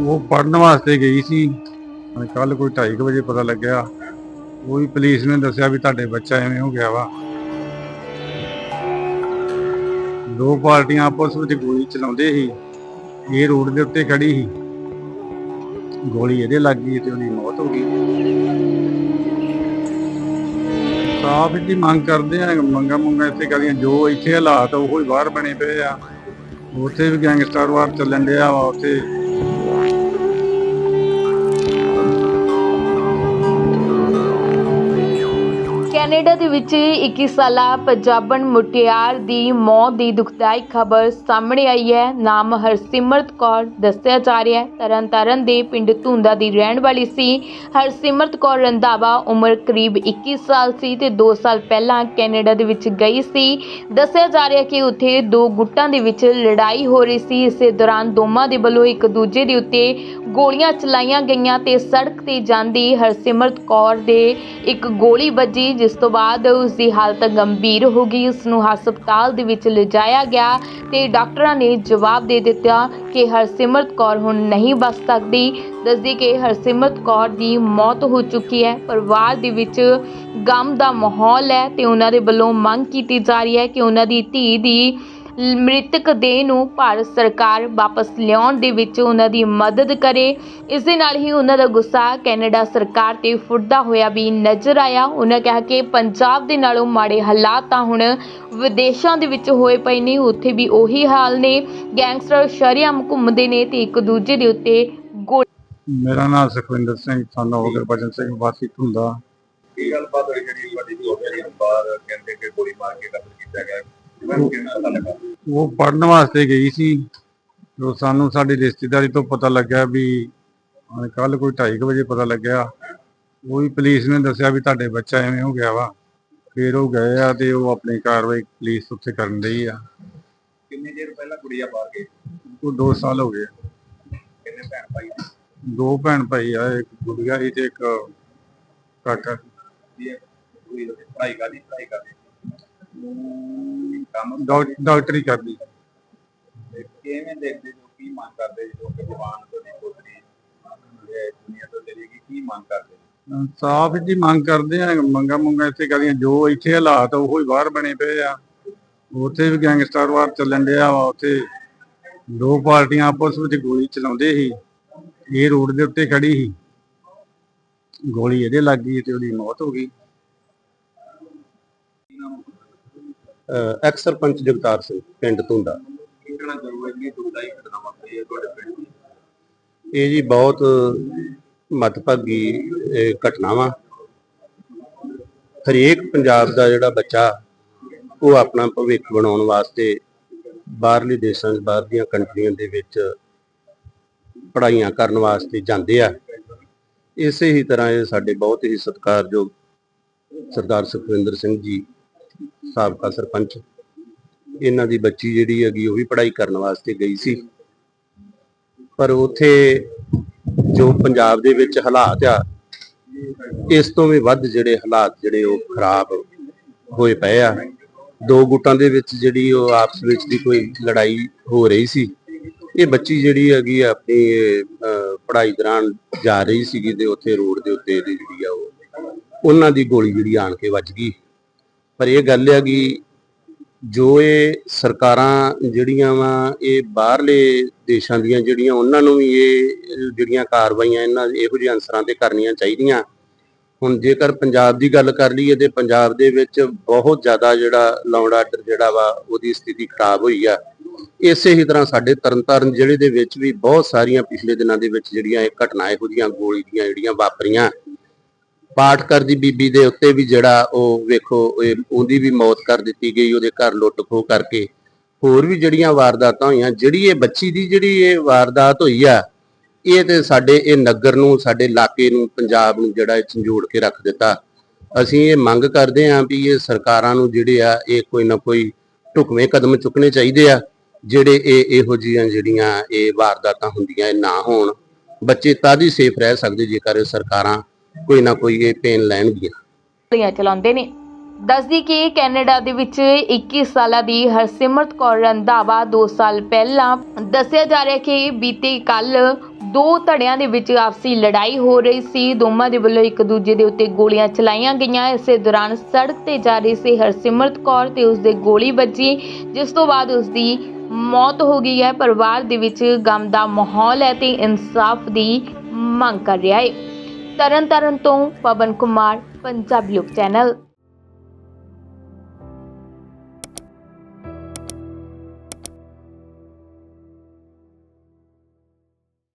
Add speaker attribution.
Speaker 1: ਉਹ ਪੜਨ ਵਾਸਤੇ ਗਈ ਸੀ। ਕੱਲ ਕੋਈ 2:30 ਵਜੇ ਪਤਾ ਲੱਗਿਆ। ਉਹ ਵੀ ਪੁਲਿਸ ਨੇ ਦੱਸਿਆ ਵੀ ਤੁਹਾਡੇ ਬੱਚਾ ਐਵੇਂ ਹੋ ਗਿਆ ਵਾ। ਦੋ ਪਾਰਟੀਆਂ ਆਪਸ ਵਿੱਚ ਗੋਲੀ ਚਲਾਉਂਦੇ ਸੀ। ਇਹ ਰੋਡ ਦੇ ਉੱਤੇ ਖੜੀ ਸੀ। ਗੋਲੀ ਇਹਦੇ ਲੱਗ ਗਈ ਤੇ ਉਹਦੀ ਮੌਤ ਹੋ ਗਈ। ਸਾਫ਼ ਜੀ ਮੰਗ ਕਰਦੇ ਆ, ਮੰਗਾ ਮੰਗਾ ਇੱਥੇ ਕਰੀਆਂ ਜੋ ਇੱਥੇ ਹਾਲਾਤ ਉਹ ਹੀ ਬਾਹਰ ਬਣੇ ਪਏ ਆ। ਉੱਥੇ ਵੀ ਗੈਂਗਸਟਰ ਵਾਰ ਚੱਲਣ ਡਿਆ ਵਾ, ਉੱਥੇ
Speaker 2: ਕੈਨੇਡਾ ਦੇ ਵਿੱਚ 21 ਸਾਲਾ ਪੰਜਾਬਣ ਮੁਟਿਆਰ ਦੀ ਮੌਤ ਦੀ ਦੁਖਦਾਈ ਖਬਰ ਸਾਹਮਣੇ ਆਈ ਹੈ। ਨਾਮ ਹਰਸਿਮਰਤ ਕੌਰ ਦੱਸਿਆ ਜਾ ਰਿਹਾ ਹੈ। ਤਰਨਤਾਰਨ ਦੇ ਪਿੰਡ ਧੁੰਦਾ ਦੀ ਰਹਿਣ ਵਾਲੀ ਸੀ। ਹਰਸਿਮਰਤ ਕੌਰ ਰੰਧਾਵਾ ਉਮਰ ਕਰੀਬ 21 ਸਾਲ ਸੀ ਤੇ 2 ਸਾਲ ਪਹਿਲਾਂ ਕੈਨੇਡਾ ਦੇ ਵਿੱਚ ਗਈ ਸੀ। ਦੱਸਿਆ ਜਾ ਰਿਹਾ ਕਿ ਉੱਥੇ ਦੋ ਗੁੱਟਾਂ ਦੇ ਵਿੱਚ ਲੜਾਈ ਹੋ ਰਹੀ ਸੀ। ਇਸੇ ਦੌਰਾਨ ਦੋਵਾਂ ਦੇ ਵੱਲੋਂ ਇੱਕ ਦੂਜੇ ਦੇ ਉੱਤੇ ਗੋਲੀਆਂ ਚਲਾਈਆਂ ਗਈਆਂ ਤੇ ਸੜਕ ਤੇ ਜਾਂਦੀ ਹਰਸਿਮਰਤ ਕੌਰ ਦੇ ਇੱਕ ਗੋਲੀ ਵੱਜੀ, ਜਿਸ ਤੋਂ ਬਾਅਦ ਉਸ ਦੀ ਹਾਲਤ ਗੰਭੀਰ ਹੋ ਗਈ। ਉਸ ਨੂੰ ਹਸਪਤਾਲ ਦੇ ਵਿੱਚ ਲਿਜਾਇਆ ਗਿਆ ਤੇ ਡਾਕਟਰਾਂ ਨੇ ਜਵਾਬ ਦੇ ਦਿੱਤਾ ਕਿ ਹਰਸਿਮਰਤ ਕੌਰ ਹੁਣ ਨਹੀਂ ਬਚ ਸਕਦੀ। ਦੱਸਦੀ ਕਿ ਹਰਸਿਮਰਤ ਕੌਰ ਦੀ ਮੌਤ ਹੋ ਚੁੱਕੀ ਹੈ। ਪਰਿਵਾਰ ਦੇ ਵਿੱਚ ਗਮ ਦਾ ਮਾਹੌਲ ਹੈ ਤੇ ਉਹਨਾਂ ਦੇ ਵੱਲੋਂ ਮੰਗ ਕੀਤੀ ਜਾ ਰਹੀ ਹੈ ਕਿ ਉਹਨਾਂ ਦੀ ਧੀ ਦੀ ਮ੍ਰਿਤਕ ਦੇਹ ਨੂੰ ਭਾਰਤ ਸਰਕਾਰ ਵਾਪਸ ਲਿਆਉਣ ਦੇ ਵਿੱਚ ਉਹਨਾਂ ਦੀ ਮਦਦ ਕਰੇ। ਇਸ ਦੇ ਨਾਲ ਹੀ ਉਹਨਾਂ ਦਾ ਗੁੱਸਾ ਕੈਨੇਡਾ ਸਰਕਾਰ ਤੇ ਫੁੱਟਦਾ ਹੋਇਆ ਵੀ ਨਜ਼ਰ ਆਇਆ। ਉਹਨਾਂ ਕਿਹਾ ਕਿ ਪੰਜਾਬ ਦੇ ਨਾਲੋਂ ਮਾੜੇ ਹਾਲਾਤ ਤਾਂ ਹੁਣ ਵਿਦੇਸ਼ਾਂ ਦੇ ਵਿੱਚ ਹੋਏ ਪਏ ਨੇ ਉੱਥੇ ਵੀ ਉਹੀ ਹਾਲ ਨੇ। ਗੈਂਗਸਟਰ ਸ਼ਰਿਆਮ ਘੁੰਮਦੇ ਨੇ ਤੇ ਇੱਕ ਦੂਜੇ ਦੇ ਉੱਤੇ ਗੋਲੀ
Speaker 1: ਮੇਰਾ ਨਾਮ ਸੁਖਵਿੰਦਰ ਸਿੰਘ ਸਾਨੂੰ ਗੁਰਬਚਨ ਸਿੰਘ ਵਾਸੀ ਧੁੰਦਾ।
Speaker 3: ਕੀ ਗੱਲਬਾਤ ਹੋਈ ਜਿਹੜੀ ਤੁਹਾਡੀ ਦੀ ਹੈ ਕਹਿੰਦੇ ਕਿ ਗੋਲੀ ਮਾਰ ਕੇ ਕਤਲ ਕੀਤਾ ਗਿਆ। ਕਿਵੇਂ ਪਤਾ ਲੱਗਾ
Speaker 1: ਉਹ ਪੜਨ ਵਾਸਤੇ ਗਈ ਸੀ। ਜੋ ਸਾਨੂੰ ਸਾਡੀ ਰਿਸ਼ਤੇਦਾਰੀ ਤੋਂ ਪਤਾ ਲੱਗਿਆ ਵੀ ਕੱਲ ਕੋਈ 2:30 ਵਜੇ ਪਤਾ ਲੱਗਿਆ। ਉਹ ਵੀ ਪੁਲਿਸ ਨੇ ਦੱਸਿਆ ਵੀ ਤੁਹਾਡੇ ਬੱਚਾ ਐਵੇਂ ਹੋ ਗਿਆ ਵਾ। ਫਿਰ ਉਹ ਗਏ ਆ ਤੇ ਉਹ ਆਪਣੀ ਕਾਰਵਾਈ ਪੁਲਿਸ ਉੱਥੇ ਕਰਨ ਰਹੀ ਆ।
Speaker 3: ਕਿੰਨੇ ਚਿਰ ਪਹਿਲਾਂ ਕੁੜੀਆ ਬਾਹਰ ਗਈ?
Speaker 1: ਉਹ 2 ਸਾਲ ਹੋ ਗਏ।
Speaker 3: ਕਿੰਨੇ ਭੈਣ ਭਾਈ
Speaker 1: ਦੋ ਭੈਣ ਭਾਈ ਆ ਇੱਕ ਗੁੜੀਆ ਸੀ ਤੇ ਇੱਕ ਕਾਕਾ।
Speaker 3: ਦੀ ਪੜ੍ਹਾਈ ਕਰਦੀ ਪੜ੍ਹਾਈ ਕਰਦੀ ਕੰਮ
Speaker 1: ਡਾਕ- ਡਾਕਟਰੀ ਕਰਦੀ।
Speaker 3: ਤੇ ਕਿਵੇਂ ਦੇਖਦੇ ਜੋ ਕੀ ਮੰਗ ਕਰਦੇ ਜੋ? ਕਿ ਜਵਾਨ ਤੁਹਾਡੀ ਪੁੱਤਰੀ ਇਹ ਦੁਨੀਆ ਤੋਂ ਚਲੀ ਗਈ ਕੀ ਮੰਗ ਕਰਦੇ
Speaker 1: ਸਾਫ਼ ਜੀ ਮੰਗ ਕਰਦੇ ਆ ਮੰਗਾ ਮੰਗਾ ਇੱਥੇ ਕਰੀਆਂ ਜੋ ਇੱਥੇ ਹਾਲਾਤ ਆ, ਉਹੋ ਹੀ ਬਾਹਰ ਬਣੇ ਪਏ ਆ। ਉੱਥੇ ਵੀ ਗੈਂਗਸਟਰ ਵਾਰ ਚੱਲਣ ਡਿਆ ਵਾ ਉੱਥੇ ਦੋ ਪਾਰਟੀਆਂ ਆਪਸ ਵਿੱਚ ਗੋਲੀ ਚਲਾਉਂਦੇ ਸੀ ਇਹ ਰੋਡ ਦੇ ਉੱਤੇ ਖੜੀ ਸੀ। ਗੋਲੀ ਇਹਦੇ ਲੱਗ ਗਈ ਤੇ ਉਹਦੀ ਮੌਤ ਹੋ ਗਈ।
Speaker 4: ਐਕਸ ਸਰਪੰਚ ਜਗਤਾਰ ਸਿੰਘ ਪਿੰਡ ਧੁੰਦਾ।
Speaker 3: ਕੀ ਕਹਿਣਾ ਚਾਹੋਗੇ? ਕਿ ਦੁਖਦਾਈ ਘਟਨਾ ਵਾਪਰੀ ਹੈ ਤੁਹਾਡੇ ਪਿੰਡ ਦੀ?
Speaker 4: ਇਹ ਜੀ ਬਹੁਤ ਮਤਭਾਗੀ ਇਹ ਘਟਨਾ ਵਾ ਹਰੇਕ ਪੰਜਾਬ ਦਾ ਜਿਹੜਾ ਬੱਚਾ ਉਹ ਆਪਣਾ ਭਵਿੱਖ ਬਣਾਉਣ ਵਾਸਤੇ ਬਾਹਰਲੇ ਦੇਸ਼ਾਂ 'ਚ ਬਾਹਰ ਦੀਆਂ ਕੰਟਰੀਆਂ ਦੇ ਵਿੱਚ ਪੜ੍ਹਾਈਆਂ ਕਰਨ ਵਾਸਤੇ ਜਾਂਦੇ ਆ। ਇਸੇ ਹੀ ਤਰ੍ਹਾਂ ਇਹ ਸਾਡੇ ਬਹੁਤ ਹੀ ਸਤਿਕਾਰਯੋਗ ਸਰਦਾਰ ਸੁਖਵਿੰਦਰ ਸਿੰਘ ਜੀ ਸਾਬਕਾ ਸਰਪੰਚ। ਇਹਨਾਂ ਦੀ ਬੱਚੀ ਜਿਹੜੀ ਹੈਗੀ ਉਹ ਵੀ ਪੜ੍ਹਾਈ ਕਰਨ ਵਾਸਤੇ ਗਈ ਸੀ। ਪਰ ਉਥੇ ਜੋ ਪੰਜਾਬ ਦੇ ਵਿੱਚ ਹਾਲਾਤ ਆ ਇਸ ਤੋਂ ਵੀ ਵੱਧ ਜਿਹੜੇ ਹਾਲਾਤ ਜਿਹੜੇ ਉਹ ਖਰਾਬ ਹੋਏ ਪਏ ਆ। ਦੋ ਗੁੱਟਾਂ ਦੇ ਵਿੱਚ ਜਿਹੜੀ ਉਹ ਆਪਸ ਵਿੱਚ ਦੀ ਕੋਈ ਲੜਾਈ ਹੋ ਰਹੀ ਸੀ। ਇਹ ਬੱਚੀ ਜਿਹੜੀ ਹੈਗੀ ਆਪਣੀ ਅਹ, ਪੜ੍ਹਾਈ ਦੌਰਾਨ ਜਾ ਰਹੀ ਸੀਗੀ ਤੇ ਉੱਥੇ ਰੋਡ ਦੇ ਉੱਤੇ ਇਹਦੀ ਜਿਹੜੀ ਆ ਉਹ ਉਹਨਾਂ ਦੀ ਗੋਲੀ ਜਿਹੜੀ ਆਣ ਕੇ ਵੱਜ ਗਈ। ਪਰ ਇਹ ਗੱਲ ਹੈ ਕਿ ਜੋ ਇਹ ਸਰਕਾਰਾਂ ਜਿਹੜੀਆਂ ਵਾ, ਇਹ ਬਾਹਰਲੇ ਦੇਸ਼ਾਂ ਦੀਆਂ ਜਿਹੜੀਆਂ, ਉਹਨਾਂ ਨੂੰ ਵੀ ਇਹ ਜਿਹੜੀਆਂ ਕਾਰਵਾਈਆਂ ਇਹਨਾਂ ਇਹੋ ਜਿਹੇ ਅਨਸਰਾਂ ਤੇ ਕਰਨੀਆਂ ਚਾਹੀਦੀਆਂ। ਹੁਣ ਜੇਕਰ ਪੰਜਾਬ ਦੀ ਗੱਲ ਕਰ ਲਈਏ ਤੇ ਪੰਜਾਬ ਦੇ ਵਿੱਚ ਬਹੁਤ ਜ਼ਿਆਦਾ ਜਿਹੜਾ ਲਾਉਣ ਆਰਡਰ ਜਿਹੜਾ ਵਾ, ਉਹਦੀ ਸਥਿਤੀ ਖਰਾਬ ਹੋਈ ਆ। ਇਸੇ ਹੀ ਤਰ੍ਹਾਂ ਸਾਡੇ ਤਰਨਤਾਰਨ ਜ਼ਿਲ੍ਹੇ ਦੇ ਵਿੱਚ ਵੀ ਬਹੁਤ ਸਾਰੀਆਂ ਪਿਛਲੇ ਦਿਨਾਂ ਦੇ ਵਿੱਚ ਜਿਹੜੀਆਂ ਇਹ ਘਟਨਾ, ਇਹੋ ਜਿਹੀਆਂ ਗੋਲੀ ਦੀਆਂ ਜਿਹੜੀਆਂ ਵਾਪਰੀਆਂ। ਪਾਠਕਰ ਦੀ ਬੀਬੀ ਦੇ ਉੱਤੇ ਵੀ ਜਿਹੜਾ ਉਹ ਵੇਖੋ, ਇਹ ਉਹਦੀ ਵੀ ਮੌਤ ਕਰ ਦਿੱਤੀ ਗਈ, ਉਹਦੇ ਘਰ ਲੁੱਟ ਖੋਹ ਕਰਕੇ। ਹੋਰ ਵੀ ਜਿਹੜੀਆਂ ਵਾਰਦਾਤਾਂ ਹੋਈਆਂ, ਜਿਹੜੀ ਇਹ ਬੱਚੀ ਦੀ ਜਿਹੜੀ ਇਹ ਵਾਰਦਾਤ ਹੋਈ ਆ, ਇਹ ਤੇ ਸਾਡੇ, ਇਹ ਨਗਰ ਨੂੰ, ਸਾਡੇ ਇਲਾਕੇ ਨੂੰ, ਪੰਜਾਬ ਨੂੰ ਜਿਹੜਾ ਝੰਜੋੜ ਕੇ ਰੱਖ ਦਿੱਤਾ। ਅਸੀਂ ਇਹ ਮੰਗ ਕਰਦੇ ਹਾਂ ਵੀ ਇਹ ਸਰਕਾਰਾਂ ਨੂੰ ਜਿਹੜੇ ਆ, ਇਹ ਕੋਈ ਨਾ ਕੋਈ ਢੁਕਵੇਂ ਕਦਮ ਚੁੱਕਣੇ ਚਾਹੀਦੇ ਆ, ਜਿਹੜੇ ਇਹ ਇਹੋ ਜਿਹੀਆਂ ਜਿਹੜੀਆਂ ਇਹ ਵਾਰਦਾਤਾਂ ਹੁੰਦੀਆਂ, ਇਹ ਨਾ ਹੋਣ। ਬੱਚੇ ਤਦ ਹੀ ਸੇਫ ਰਹਿ ਸਕਦੇ ਜੇਕਰ ਸਰਕਾਰਾਂ ਕੋਈ ਨਾ ਕੋਈ ਇਹ ਪੇਨ ਲੈਣਗੀਆਂ।
Speaker 2: ਗੋਲੀਆਂ ਚਲਾਉਂਦੇ ਨੇ। ਦੱਸਦੀ ਕਿ ਕੈਨੇਡਾ ਦੇ ਵਿੱਚ 21 ਸਾਲਾਂ ਦੀ ਹਰਸਿਮਰਤ ਕੌਰ ਰੰਧਾਵਾ 2 ਸਾਲ ਪਹਿਲਾਂ ਦੱਸਿਆ ਜਾ ਰਿਹਾ ਕਿ ਬੀਤੇ ਕੱਲ ਦੋ ਧੜਿਆਂ ਦੇ ਵਿੱਚ ਆਪਸੀ ਲੜਾਈ ਹੋ ਰਹੀ ਸੀ। ਦੋਵਾਂ ਦੇ ਵੱਲੋਂ ਇੱਕ ਦੂਜੇ ਦੇ ਉੱਤੇ ਗੋਲੀਆਂ ਚਲਾਈਆਂ ਗਈਆਂ। ਇਸੇ ਦੌਰਾਨ ਸੜਕ ਤੇ ਜਾ ਰਹੀ ਸੀ ਹਰਸਿਮਰਤ ਕੌਰ ਤੇ ਉਸ ਦੇ ਗੋਲੀ ਵੱਜੀ, ਜਿਸ ਤੋਂ ਬਾਅਦ ਉਸ ਦੀ ਮੌਤ ਹੋ ਗਈ ਹੈ। ਪਰਿਵਾਰ ਦੇ ਵਿੱਚ ਗਮ ਦਾ ਮਾਹੌਲ ਹੈ ਤੇ ਇਨਸਾਫ ਦੀ ਮੰਗ ਕਰ ਰਿਹਾ ਹੈ। ਤਰਨ ਤਾਰਨ ਤੋਂ ਪਵਨ ਕੁਮਾਰ ਪੰਜਾਬੀ ਲੋਕ ਚੈਨਲ।